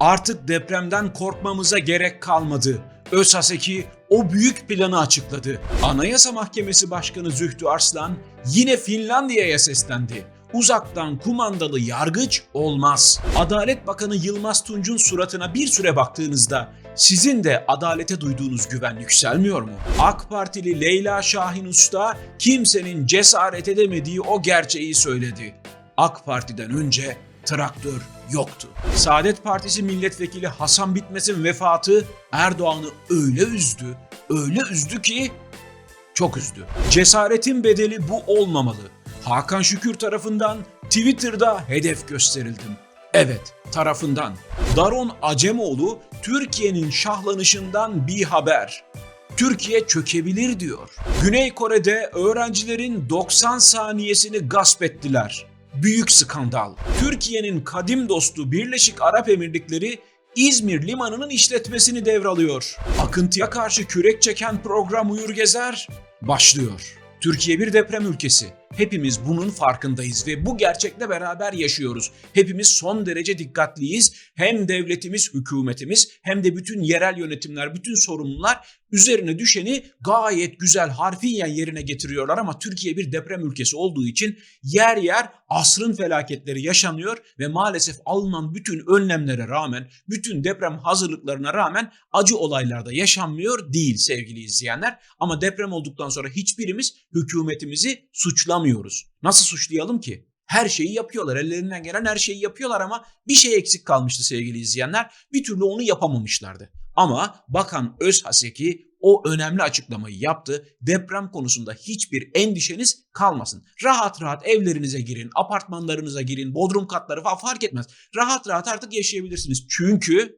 Artık depremden korkmamıza gerek kalmadı. ÖSASEK'i o büyük planı açıkladı. Anayasa Mahkemesi Başkanı Zühtü Arslan yine Finlandiya'ya seslendi. Uzaktan kumandalı yargıç olmaz. Adalet Bakanı Yılmaz Tunç'un suratına bir süre baktığınızda sizin de adalete duyduğunuz güven yükselmiyor mu? AK Partili Leyla Şahin Usta kimsenin cesaret edemediği o gerçeği söyledi. AK Parti'den önce traktör yoktu. Saadet Partisi milletvekili Hasan Bitmez'in vefatı Erdoğan'ı öyle üzdü, öyle üzdü ki çok üzdü. Cesaretin bedeli bu olmamalı. Hakan Şükür tarafından Twitter'da hedef gösterildim. Evet, tarafından. Daron Acemoğlu Türkiye'nin şahlanışından bir haber. Türkiye çökebilir diyor. Güney Kore'de öğrencilerin 90 saniyesini gasp ettiler. Büyük skandal. Türkiye'nin kadim dostu Birleşik Arap Emirlikleri İzmir limanının işletmesini devralıyor. Akıntıya karşı kürek çeken program Uyur Gezer başlıyor. Türkiye bir deprem ülkesi. Hepimiz bunun farkındayız ve bu gerçekle beraber yaşıyoruz. Hepimiz son derece dikkatliyiz. Hem devletimiz, hükümetimiz hem de bütün yerel yönetimler, bütün sorumlular üzerine düşeni gayet güzel harfiyen yerine getiriyorlar ama Türkiye bir deprem ülkesi olduğu için yer yer asrın felaketleri yaşanıyor ve maalesef alınan bütün önlemlere rağmen, bütün deprem hazırlıklarına rağmen acı olaylarda yaşanmıyor değil sevgili izleyenler. Ama deprem olduktan sonra hiçbirimiz hükümetimizi suçlamıyoruz. Nasıl suçlayalım ki? Her şeyi yapıyorlar. Ellerinden gelen her şeyi yapıyorlar ama bir şey eksik kalmıştı sevgili izleyenler. Bir türlü onu yapamamışlardı. Ama Bakan Özhaseki o önemli açıklamayı yaptı. Deprem konusunda hiçbir endişeniz kalmasın. Rahat rahat evlerinize girin, apartmanlarınıza girin, bodrum katları falan fark etmez. Rahat rahat artık yaşayabilirsiniz. Çünkü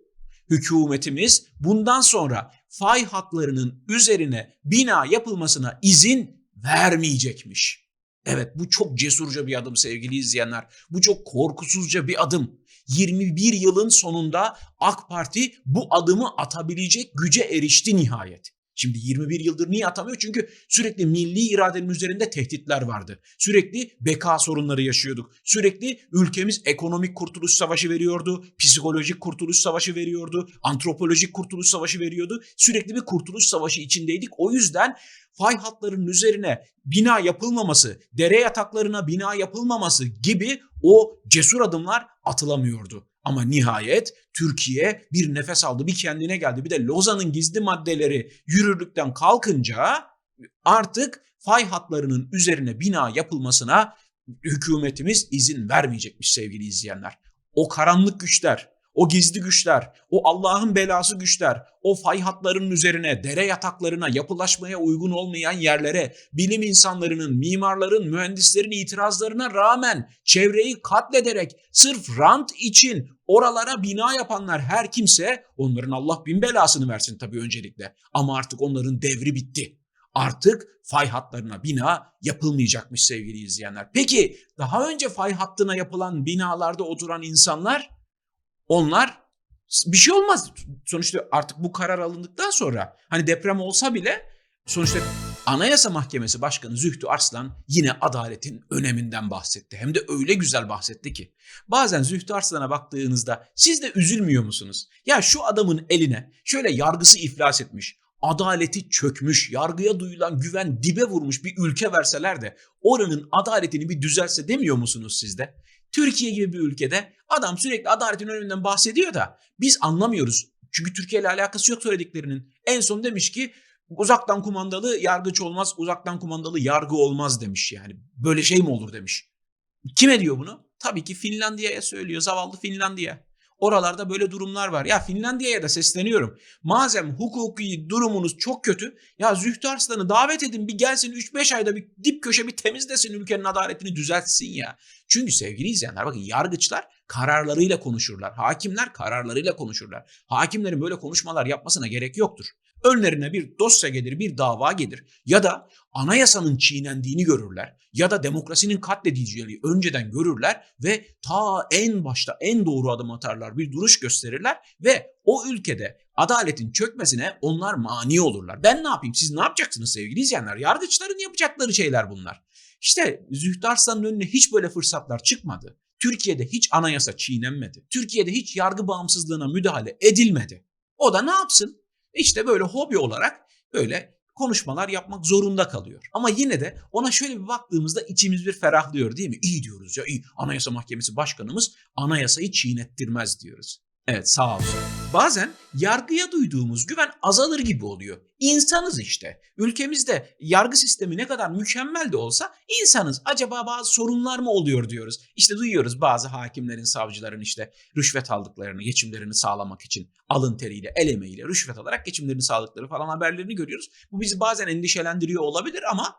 hükümetimiz bundan sonra fay hatlarının üzerine bina yapılmasına izin vermeyecekmiş. Evet bu çok cesurca bir adım sevgili izleyenler. Bu çok korkusuzca bir adım. 21 yılın sonunda AK Parti bu adımı atabilecek güce erişti nihayet. Şimdi 21 yıldır niye atamıyor? Çünkü sürekli milli iradenin üzerinde tehditler vardı. Sürekli beka sorunları yaşıyorduk. Sürekli ülkemiz ekonomik kurtuluş savaşı veriyordu, psikolojik kurtuluş savaşı veriyordu, antropolojik kurtuluş savaşı veriyordu. Sürekli bir kurtuluş savaşı içindeydik. O yüzden fay hatlarının üzerine bina yapılmaması, dere yataklarına bina yapılmaması gibi o cesur adımlar atılamıyordu. Ama nihayet Türkiye bir nefes aldı, bir kendine geldi. Bir de Lozan'ın gizli maddeleri yürürlükten kalkınca artık fay hatlarının üzerine bina yapılmasına hükümetimiz izin vermeyecekmiş sevgili izleyenler. O karanlık güçler, o gizli güçler, o Allah'ın belası güçler, o fay hatlarının üzerine, dere yataklarına, yapılaşmaya uygun olmayan yerlere, bilim insanlarının, mimarların, mühendislerin itirazlarına rağmen çevreyi katlederek sırf rant için oralara bina yapanlar her kimse onların Allah bin belasını versin tabii öncelikle. Ama artık onların devri bitti. Artık fay hatlarına bina yapılmayacakmış sevgili izleyenler. Peki daha önce fay hattına yapılan binalarda oturan insanlar onlar bir şey olmaz. Sonuçta artık bu karar alındıktan sonra hani deprem olsa bile sonuçta Anayasa Mahkemesi Başkanı Zühtü Arslan yine adaletin öneminden bahsetti. Hem de öyle güzel bahsetti ki. Bazen Zühtü Arslan'a baktığınızda siz de üzülmüyor musunuz? Ya şu adamın eline şöyle yargısı iflas etmiş, adaleti çökmüş, yargıya duyulan güven dibe vurmuş bir ülke verseler de oranın adaletini bir düzelse demiyor musunuz siz de? Türkiye gibi bir ülkede adam sürekli adaletin öneminden bahsediyor da biz anlamıyoruz. Çünkü Türkiye ile alakası yok söylediklerinin. En son demiş ki uzaktan kumandalı yargıç olmaz, uzaktan kumandalı yargı olmaz demiş yani. Böyle şey mi olur demiş. Kime diyor bunu? Tabii ki Finlandiya'ya söylüyor. Zavallı Finlandiya. Oralarda böyle durumlar var. Ya Finlandiya'ya da sesleniyorum. Madem hukuki durumunuz çok kötü ya Zühtü Arslan'ı davet edin bir gelsin 3-5 ayda bir dip köşe bir temizlesin ülkenin adaletini düzeltsin ya. Çünkü sevgili izleyenler bakın yargıçlar kararlarıyla konuşurlar. Hakimler kararlarıyla konuşurlar. Hakimlerin böyle konuşmalar yapmasına gerek yoktur. Önlerine bir dosya gelir, bir dava gelir ya da anayasanın çiğnendiğini görürler ya da demokrasinin katledileceğini önceden görürler ve ta en başta en doğru adım atarlar, bir duruş gösterirler ve o ülkede adaletin çökmesine onlar mani olurlar. Ben ne yapayım? Siz ne yapacaksınız sevgili izleyenler? Yargıçların yapacakları şeyler bunlar. İşte Zühtü Arslan'ın önüne hiç böyle fırsatlar çıkmadı. Türkiye'de hiç anayasa çiğnenmedi. Türkiye'de hiç yargı bağımsızlığına müdahale edilmedi. O da ne yapsın? İşte böyle hobi olarak böyle konuşmalar yapmak zorunda kalıyor. Ama yine de ona şöyle bir baktığımızda içimiz bir ferahlıyor değil mi? İyi diyoruz ya iyi. Anayasa Mahkemesi Başkanımız anayasayı çiğnettirmez diyoruz. Evet sağ olsun. Bazen yargıya duyduğumuz güven azalır gibi oluyor. İnsanız işte. Ülkemizde yargı sistemi ne kadar mükemmel de olsa insanız. Acaba bazı sorunlar mı oluyor diyoruz. İşte duyuyoruz bazı hakimlerin, savcıların işte rüşvet aldıklarını, geçimlerini sağlamak için alın teriyle, el emeğiyle rüşvet alarak geçimlerini sağladıkları falan haberlerini görüyoruz. Bu bizi bazen endişelendiriyor olabilir ama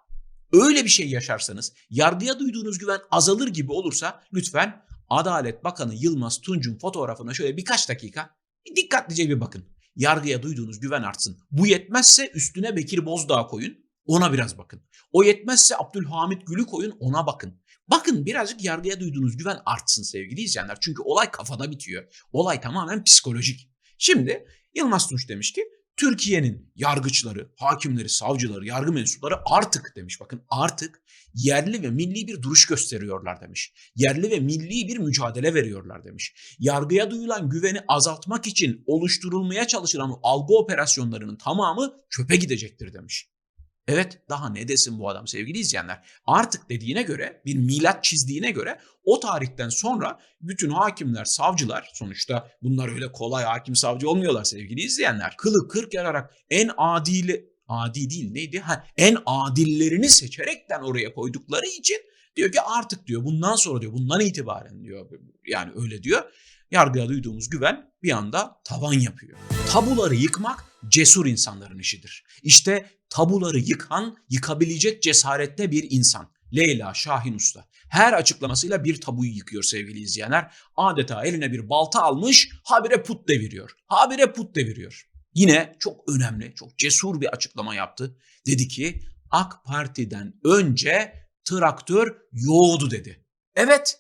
öyle bir şey yaşarsanız, yargıya duyduğunuz güven azalır gibi olursa lütfen Adalet Bakanı Yılmaz Tunç'un fotoğrafına şöyle birkaç dakika dikkatlice bir bakın. Yargıya duyduğunuz güven artsın. Bu yetmezse üstüne Bekir Bozdağ koyun. Ona biraz bakın. O yetmezse Abdülhamit Gül'ü koyun ona bakın. Bakın birazcık yargıya duyduğunuz güven artsın sevgili izleyenler. Çünkü olay kafada bitiyor. Olay tamamen psikolojik. Şimdi Yılmaz Tunç demiş ki Türkiye'nin yargıçları, hakimleri, savcıları, yargı mensupları artık demiş bakın artık yerli ve milli bir duruş gösteriyorlar demiş. Yerli ve milli bir mücadele veriyorlar demiş. Yargıya duyulan güveni azaltmak için oluşturulmaya çalışılan algı operasyonlarının tamamı çöpe gidecektir demiş. Evet daha ne desin bu adam sevgili izleyenler. Artık dediğine göre bir milat çizdiğine göre o tarihten sonra bütün hakimler, savcılar sonuçta bunlar öyle kolay hakim savcı olmuyorlar sevgili izleyenler. Kılı kırk yararak en adili adi değil neydi? Ha, en adillerini seçerekten oraya koydukları için diyor ki artık diyor bundan sonra diyor bundan itibaren diyor yani öyle diyor. Yargıya duyduğumuz güven bir anda tavan yapıyor. Tabuları yıkmak cesur insanların işidir. İşte tabuları yıkan, yıkabilecek cesarette bir insan. Leyla Şahin Usta. Her açıklamasıyla bir tabuyu yıkıyor sevgili izleyenler. Adeta eline bir balta almış, habire put deviriyor. Habire put deviriyor. Yine çok önemli, çok cesur bir açıklama yaptı. Dedi ki AK Parti'den önce traktör yoğdu dedi. Evet,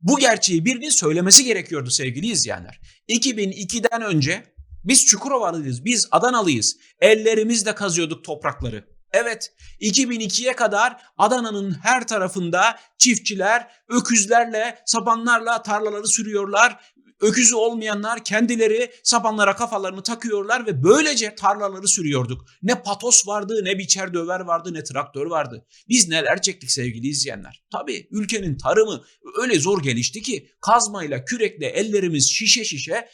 bu gerçeği birinin söylemesi gerekiyordu sevgili izleyenler. 2002'den önce biz Çukurovalıyız, biz Adanalıyız. Ellerimizle kazıyorduk toprakları. Evet 2002'ye kadar Adana'nın her tarafında çiftçiler öküzlerle, sapanlarla tarlaları sürüyorlar. Öküzü olmayanlar kendileri sapanlara kafalarını takıyorlar ve böylece tarlaları sürüyorduk. Ne patos vardı, ne biçer döver vardı, ne traktör vardı. Biz neler çektik sevgili izleyenler. Tabii ülkenin tarımı öyle zor gelişti ki kazmayla, kürekle ellerimiz şişe şişe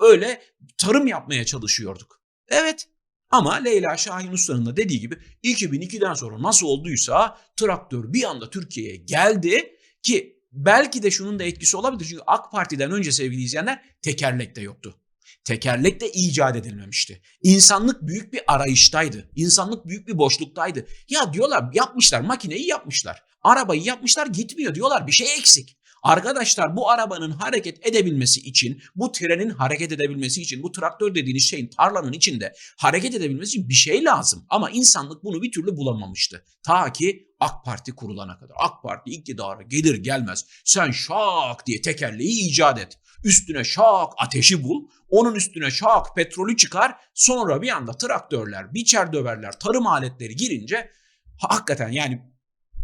öyle tarım yapmaya çalışıyorduk. Evet ama Leyla Şahin Usta'nın da dediği gibi 2002'den sonra nasıl olduysa traktör bir anda Türkiye'ye geldi ki belki de şunun da etkisi olabilir. Çünkü AK Parti'den önce sevgili izleyenler tekerlek de yoktu. Tekerlek de icat edilmemişti. İnsanlık büyük bir arayıştaydı. İnsanlık büyük bir boşluktaydı. Ya diyorlar yapmışlar makineyi yapmışlar. Arabayı yapmışlar gitmiyor diyorlar bir şey eksik. Arkadaşlar bu arabanın hareket edebilmesi için, bu trenin hareket edebilmesi için, bu traktör dediğiniz şeyin tarlanın içinde hareket edebilmesi için bir şey lazım. Ama insanlık bunu bir türlü bulamamıştı. Ta ki AK Parti kurulana kadar. AK Parti iktidara gelir gelmez sen şak diye tekerleği icat et. Üstüne şak ateşi bul. Onun üstüne şak petrolü çıkar. Sonra bir anda traktörler, biçer döverler, tarım aletleri girince hakikaten yani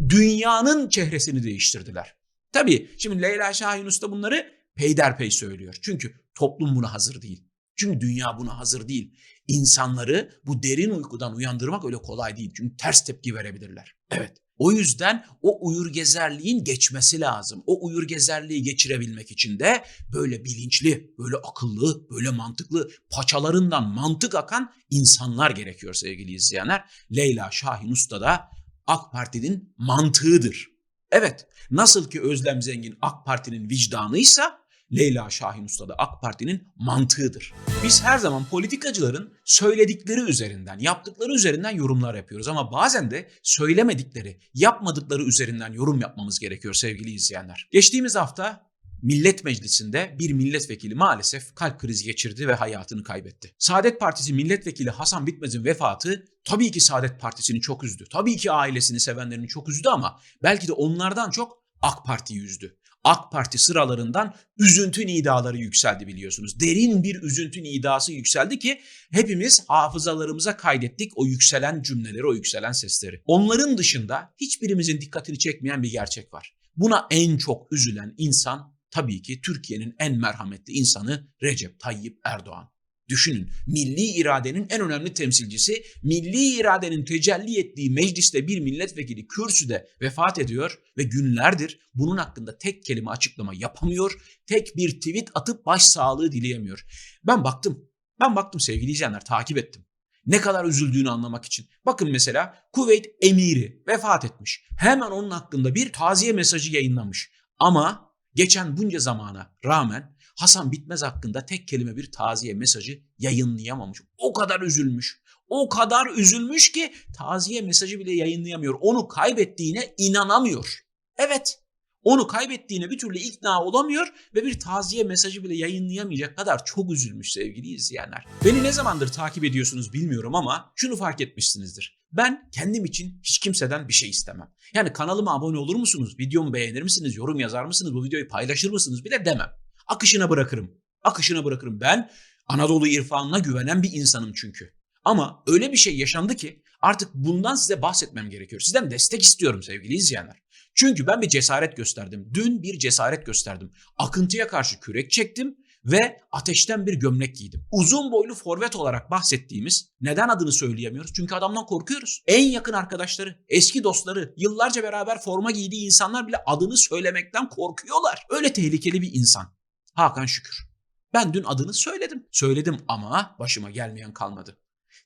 dünyanın çehresini değiştirdiler. Tabii şimdi Leyla Şahin Usta bunları peyderpey söylüyor. Çünkü toplum buna hazır değil. Çünkü dünya buna hazır değil. İnsanları bu derin uykudan uyandırmak öyle kolay değil. Çünkü ters tepki verebilirler. Evet. O yüzden o uyur gezerliğin geçmesi lazım. O uyur gezerliği geçirebilmek için de böyle bilinçli, böyle akıllı, böyle mantıklı, paçalarından mantık akan insanlar gerekiyor sevgili izleyenler. Leyla Şahin Usta da AK Parti'nin mantığıdır. Evet, nasıl ki Özlem Zengin AK Parti'nin vicdanıysa Leyla Şahin Usta da AK Parti'nin mantığıdır. Biz her zaman politikacıların söyledikleri üzerinden, yaptıkları üzerinden yorumlar yapıyoruz ama bazen de söylemedikleri, yapmadıkları üzerinden yorum yapmamız gerekiyor sevgili izleyenler. Geçtiğimiz hafta Millet Meclisi'nde bir milletvekili maalesef kalp krizi geçirdi ve hayatını kaybetti. Saadet Partisi milletvekili Hasan Bitmez'in vefatı tabii ki Saadet Partisi'ni çok üzdü. Tabii ki ailesini sevenlerini çok üzdü ama belki de onlardan çok AK Parti'yi üzdü. AK Parti sıralarından üzüntü nidaları yükseldi biliyorsunuz. Derin bir üzüntü nidası yükseldi ki hepimiz hafızalarımıza kaydettik o yükselen cümleleri, o yükselen sesleri. Onların dışında hiçbirimizin dikkatini çekmeyen bir gerçek var. Buna en çok üzülen insan tabii ki Türkiye'nin en merhametli insanı Recep Tayyip Erdoğan. Düşünün milli iradenin en önemli temsilcisi milli iradenin tecelli ettiği mecliste bir milletvekili kürsüde vefat ediyor ve günlerdir bunun hakkında tek kelime açıklama yapamıyor. Tek bir tweet atıp başsağlığı dileyemiyor. Ben baktım. Ben baktım sevgili izleyenler takip ettim. Ne kadar üzüldüğünü anlamak için. Bakın mesela Kuveyt emiri vefat etmiş. Hemen onun hakkında bir taziye mesajı yayınlamış. Ama geçen bunca zamana rağmen Hasan Bitmez hakkında tek kelime bir taziye mesajı yayınlayamamış. O kadar üzülmüş. O kadar üzülmüş ki taziye mesajı bile yayınlayamıyor. Onu kaybettiğine inanamıyor. Evet. Onu kaybettiğine bir türlü ikna olamıyor ve bir taziye mesajı bile yayınlayamayacak kadar çok üzülmüş sevgili izleyenler. Beni ne zamandır takip ediyorsunuz bilmiyorum ama şunu fark etmişsinizdir. Ben kendim için hiç kimseden bir şey istemem. Yani kanalıma abone olur musunuz? Videomu beğenir misiniz? Yorum yazar mısınız? Bu videoyu paylaşır mısınız? bile demem. Akışına bırakırım. Akışına bırakırım. Ben Anadolu irfanına güvenen bir insanım çünkü. Ama öyle bir şey yaşandı ki artık bundan size bahsetmem gerekiyor. Sizden destek istiyorum sevgili izleyenler. Çünkü ben bir cesaret gösterdim. Dün bir cesaret gösterdim. Akıntıya karşı kürek çektim ve ateşten bir gömlek giydim. Uzun boylu forvet olarak bahsettiğimiz neden adını söyleyemiyoruz? Çünkü adamdan korkuyoruz. En yakın arkadaşları, eski dostları, yıllarca beraber forma giydiği insanlar bile adını söylemekten korkuyorlar. Öyle tehlikeli bir insan. Hakan Şükür. Ben dün adını söyledim. Söyledim ama başıma gelmeyen kalmadı.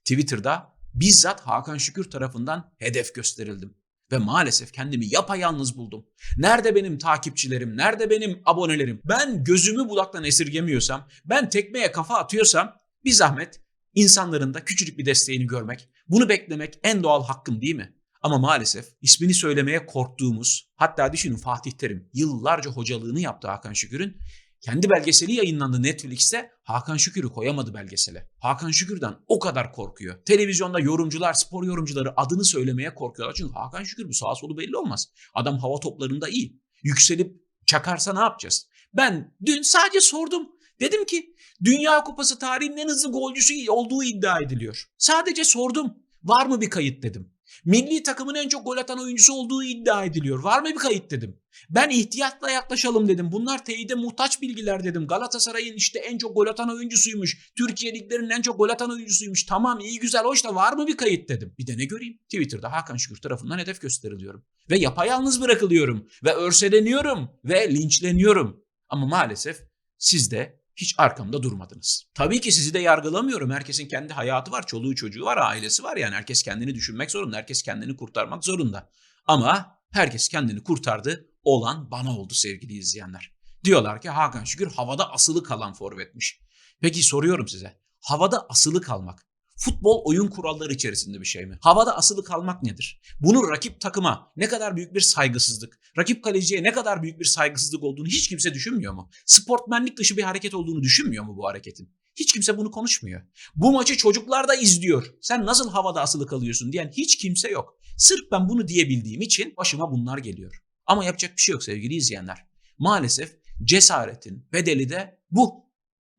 Twitter'da bizzat Hakan Şükür tarafından hedef gösterildim. Ve maalesef kendimi yapayalnız buldum. Nerede benim takipçilerim, nerede benim abonelerim? Ben gözümü budaktan esirgemiyorsam, ben tekmeye kafa atıyorsam bir zahmet insanların da küçücük bir desteğini görmek, bunu beklemek en doğal hakkım değil mi? Ama maalesef ismini söylemeye korktuğumuz, hatta düşünün Fatih Terim yıllarca hocalığını yaptı Hakan Şükür'ün. Kendi belgeseli yayınlandı Netflix'te. Hakan Şükür'ü koyamadı belgesele. Hakan Şükür'den o kadar korkuyor. Televizyonda yorumcular, spor yorumcuları adını söylemeye korkuyorlar. Çünkü Hakan Şükür bu sağa solu belli olmaz. Adam hava toplarında iyi. Yükselip çakarsa ne yapacağız? Ben dün sadece sordum. Dedim ki Dünya Kupası tarihinin en hızlı golcüsü olduğu iddia ediliyor. Sadece sordum. Var mı bir kayıt dedim. Milli takımın en çok gol atan oyuncusu olduğu iddia ediliyor. Var mı bir kayıt dedim. Ben ihtiyatla yaklaşalım dedim. Bunlar teyide muhtaç bilgiler dedim. Galatasaray'ın işte en çok gol atan oyuncusuymuş. Türkiye liglerinin en çok gol atan oyuncusuymuş. Tamam iyi güzel hoş da var mı bir kayıt dedim. Bir de ne göreyim? Twitter'da Hakan Şükür tarafından hedef gösteriliyorum. Ve yapayalnız bırakılıyorum. Ve örseleniyorum. Ve linçleniyorum. Ama maalesef siz de hiç arkamda durmadınız. Tabii ki sizi de yargılamıyorum. Herkesin kendi hayatı var, çoluğu çocuğu var, ailesi var. Yani herkes kendini düşünmek zorunda, herkes kendini kurtarmak zorunda. Ama herkes kendini kurtardı, olan bana oldu sevgili izleyenler. Diyorlar ki Hakan Şükür havada asılı kalan forvetmiş. Peki soruyorum size. Havada asılı kalmak futbol oyun kuralları içerisinde bir şey mi? Havada asılı kalmak nedir? Bunu rakip takıma ne kadar büyük bir saygısızlık, rakip kaleciye ne kadar büyük bir saygısızlık olduğunu hiç kimse düşünmüyor mu? Sportmenlik dışı bir hareket olduğunu düşünmüyor mu bu hareketin? Hiç kimse bunu konuşmuyor. Bu maçı çocuklar da izliyor. Sen nasıl havada asılı kalıyorsun diyen hiç kimse yok. Sırf ben bunu diyebildiğim için başıma bunlar geliyor. Ama yapacak bir şey yok sevgili izleyenler. Maalesef cesaretin bedeli de bu.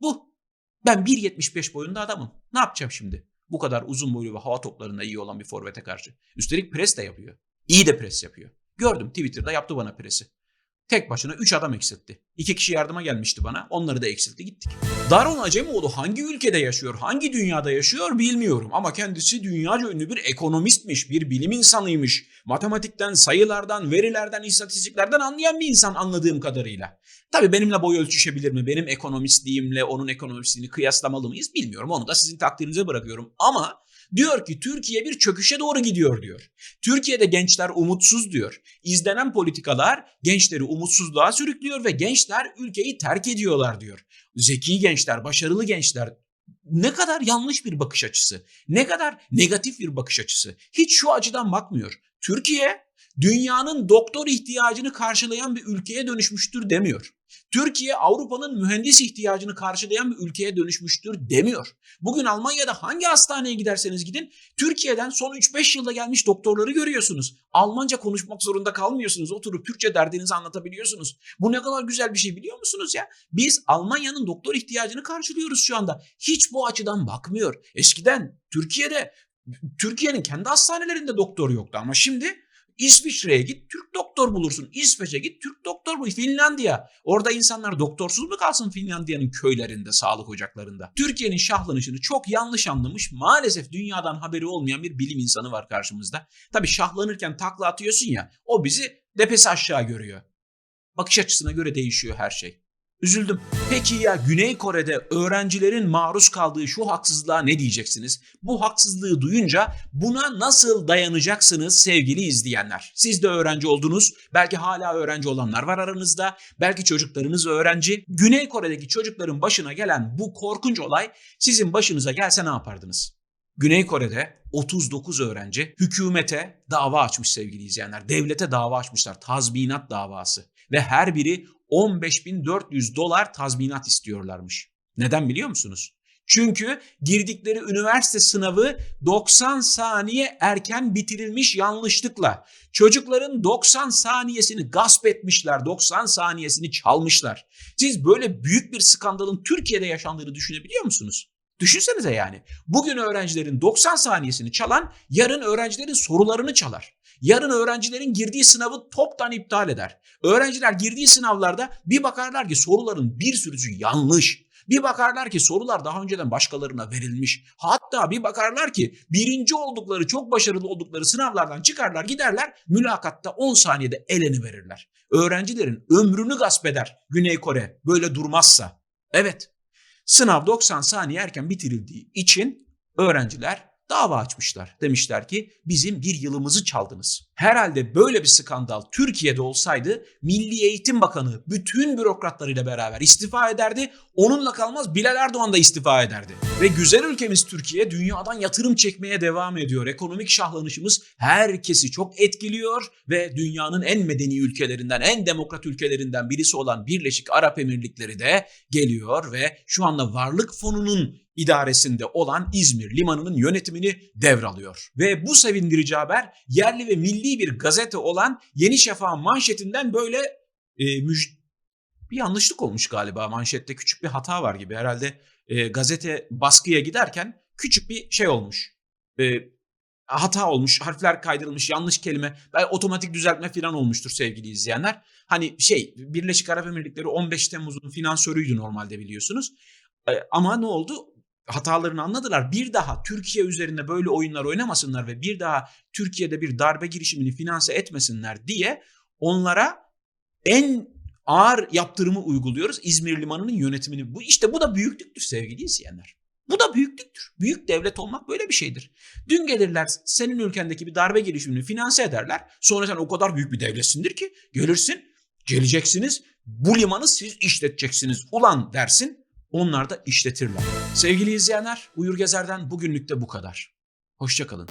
Bu. Ben 1.75 boyunda adamım. Ne yapacağım şimdi? Bu kadar uzun boylu ve hava toplarında iyi olan bir forvete karşı. Üstelik pres de yapıyor. İyi de pres yapıyor. Gördüm Twitter'da yaptı bana presi. Tek başına 3 adam eksiltti. 2 kişi yardıma gelmişti bana. Onları da eksiltti gittik. Daron Acemoğlu hangi ülkede yaşıyor, hangi dünyada yaşıyor bilmiyorum. Ama kendisi dünyaca ünlü bir ekonomistmiş, bir bilim insanıymış. Matematikten, sayılardan, verilerden, istatistiklerden anlayan bir insan anladığım kadarıyla. Tabii benimle boy ölçüşebilir mi? Benim ekonomistliğimle onun ekonomistliğini kıyaslamalı mıyız bilmiyorum. Onu da sizin takdirinize bırakıyorum. Ama Diyor ki Türkiye bir çöküşe doğru gidiyor diyor. Türkiye'de gençler umutsuz diyor. İzlenen politikalar gençleri umutsuzluğa sürüklüyor ve gençler ülkeyi terk ediyorlar diyor. Zeki gençler, başarılı gençler ne kadar yanlış bir bakış açısı, ne kadar negatif bir bakış açısı. Hiç şu açıdan bakmıyor. Türkiye dünyanın doktor ihtiyacını karşılayan bir ülkeye dönüşmüştür demiyor. Türkiye Avrupa'nın mühendis ihtiyacını karşılayan bir ülkeye dönüşmüştür demiyor. Bugün Almanya'da hangi hastaneye giderseniz gidin Türkiye'den son 3-5 yılda gelmiş doktorları görüyorsunuz. Almanca konuşmak zorunda kalmıyorsunuz. Oturup Türkçe derdinizi anlatabiliyorsunuz. Bu ne kadar güzel bir şey biliyor musunuz ya? Biz Almanya'nın doktor ihtiyacını karşılıyoruz şu anda. Hiç bu açıdan bakmıyor. Eskiden Türkiye'de Türkiye'nin kendi hastanelerinde doktor yoktu ama şimdi İsviçre'ye git Türk doktor bulursun. İsveç'e git Türk doktor bul. Finlandiya. Orada insanlar doktorsuz mu kalsın Finlandiya'nın köylerinde, sağlık ocaklarında? Türkiye'nin şahlanışını çok yanlış anlamış. Maalesef dünyadan haberi olmayan bir bilim insanı var karşımızda. Tabii şahlanırken takla atıyorsun ya o bizi depesi aşağı görüyor. Bakış açısına göre değişiyor her şey. Üzüldüm. Peki ya Güney Kore'de öğrencilerin maruz kaldığı şu haksızlığa ne diyeceksiniz? Bu haksızlığı duyunca buna nasıl dayanacaksınız sevgili izleyenler? Siz de öğrenci oldunuz. Belki hala öğrenci olanlar var aranızda. Belki çocuklarınız öğrenci. Güney Kore'deki çocukların başına gelen bu korkunç olay sizin başınıza gelse ne yapardınız? Güney Kore'de 39 öğrenci hükümete dava açmış sevgili izleyenler. Devlete dava açmışlar. Tazminat davası. Ve her biri 15.400 dolar tazminat istiyorlarmış. Neden biliyor musunuz? Çünkü girdikleri üniversite sınavı 90 saniye erken bitirilmiş yanlışlıkla. Çocukların 90 saniyesini gasp etmişler, 90 saniyesini çalmışlar. Siz böyle büyük bir skandalın Türkiye'de yaşandığını düşünebiliyor musunuz? Düşünsenize yani. Bugün öğrencilerin 90 saniyesini çalan yarın öğrencilerin sorularını çalar. Yarın öğrencilerin girdiği sınavı toptan iptal eder. Öğrenciler girdiği sınavlarda bir bakarlar ki soruların bir sürüsü yanlış. Bir bakarlar ki sorular daha önceden başkalarına verilmiş. Hatta bir bakarlar ki birinci oldukları, çok başarılı oldukları sınavlardan çıkarlar, giderler, mülakatta 10 saniyede eleni verirler. Öğrencilerin ömrünü gasp eder Güney Kore böyle durmazsa. Evet, sınav 90 saniye erken bitirildiği için öğrenciler dava açmışlar. Demişler ki bizim bir yılımızı çaldınız. Herhalde böyle bir skandal Türkiye'de olsaydı Milli Eğitim Bakanı bütün bürokratlarıyla beraber istifa ederdi. Onunla kalmaz Bilal Erdoğan da istifa ederdi. Ve güzel ülkemiz Türkiye dünyadan yatırım çekmeye devam ediyor. Ekonomik şahlanışımız herkesi çok etkiliyor ve dünyanın en medeni ülkelerinden, en demokrat ülkelerinden birisi olan Birleşik Arap Emirlikleri de geliyor ve şu anda Varlık Fonu'nun idaresinde olan İzmir limanının yönetimini devralıyor. Ve bu sevindirici haber yerli ve milli bir gazete olan Yeni Şafak'ın manşetinden böyle e, müj- bir yanlışlık olmuş galiba manşette küçük bir hata var gibi herhalde e, gazete baskıya giderken küçük bir şey olmuş. E, hata olmuş, harfler kaydırılmış, yanlış kelime, belki otomatik düzeltme falan olmuştur sevgili izleyenler. Hani şey Birleşik Arap Emirlikleri 15 Temmuz'un finansörüydü normalde biliyorsunuz. E, ama ne oldu? Hatalarını anladılar. Bir daha Türkiye üzerinde böyle oyunlar oynamasınlar ve bir daha Türkiye'de bir darbe girişimini finanse etmesinler diye onlara en ağır yaptırımı uyguluyoruz. İzmir Limanı'nın yönetimini. Bu işte bu da büyüklüktür sevgili izleyenler. Bu da büyüklüktür. Büyük devlet olmak böyle bir şeydir. Dün gelirler senin ülkendeki bir darbe girişimini finanse ederler. Sonra sen o kadar büyük bir devletsindir ki gelirsin, geleceksiniz. Bu limanı siz işleteceksiniz. Ulan dersin. Onlar da işletirler. Sevgili izleyenler, Uyur Gezer'den bugünlük de bu kadar. Hoşçakalın.